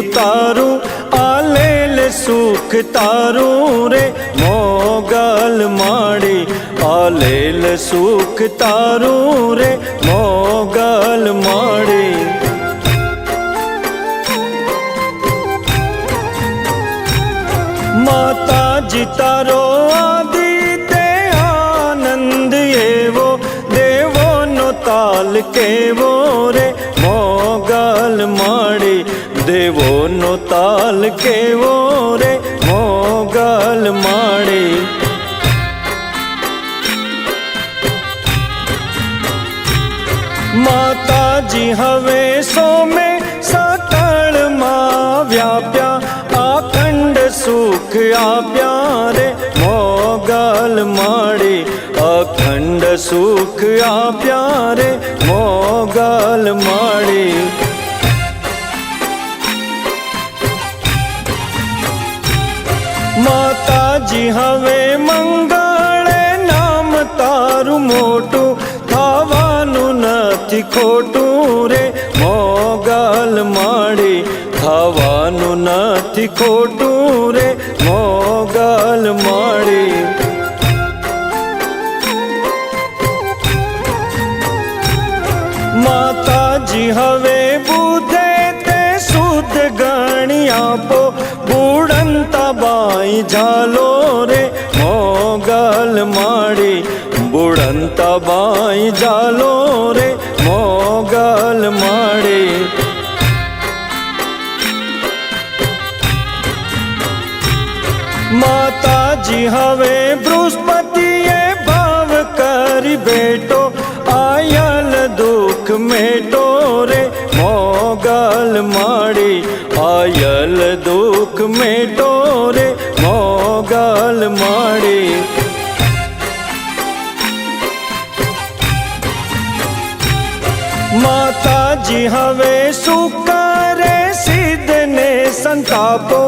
ઉતારું, આલેલ સુખ તારું રે. મોગલ માડી આલેલ સુખ તારું રે. મોગલ માડી માતાજી તારો આદિતે આનંદ એવો, દેવોનો તાલ કેવો રે. દેવોનો તાલ કેવો રે મોગલ માડી માતાજી હવે સોમે સકળમાં વ્યાપ્યા અખંડ સુખ આપ્યા રે મોગલ માડી અખંડ સુખ આપ્યા રે મોગલ માડી હવે મંગળે નામ તારું મોટું થવાનું નથી ખોટું રે. મોગલ માડી થવાનું નથી ખોટું રે. મોગલ માડી માતાજી હવે આપો બુડંતા બાઈ ઝાલો રે, મોગલ માડી બુડંતા બાઈ ઝાલો રે, મોગલ માડી માતાજી હવે દુઃખ મેટો રે, મોગલ માડી માતાજી હવે સુકારે સિદ્ધને સંતાપો,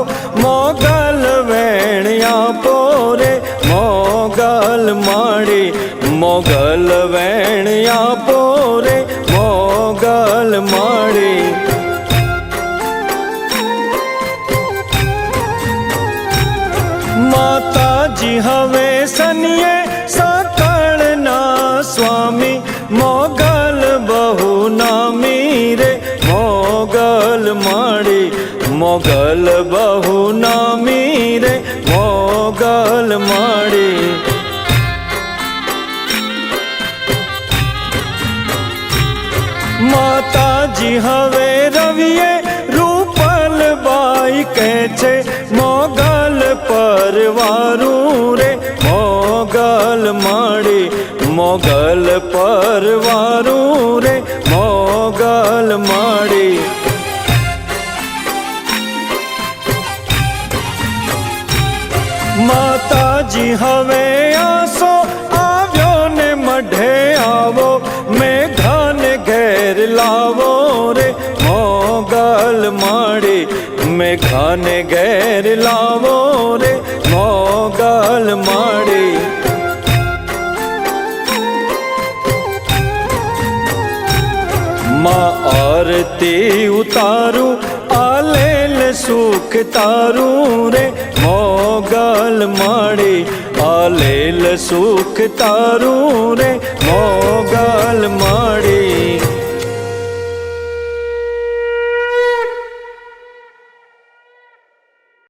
મોગલ વેણ આપો રે મોગલ માળી. મોગલ હવે સનિયે સકળના સ્વામી, મોગલ બહુ નામી રે. મોગલ માડી મોગલ બહુ નામી રે. મોગલ માળી. માતાજી હવે રવિએ રૂપલ બાઈ કહે છે, મોગલ પરવારું પરવારું રે મોગલ માડી. માતાજી, હવે આસો આવ્યો ને મઢે આવો, મેઘાને ઘેર લાવો રે મોગલ માડી. મેઘાને ઘેર લાવો આરતી ઉતારું આલેલ સુખ તારું રે મોગલ માડી આલેલ સુખ તારું રે માડી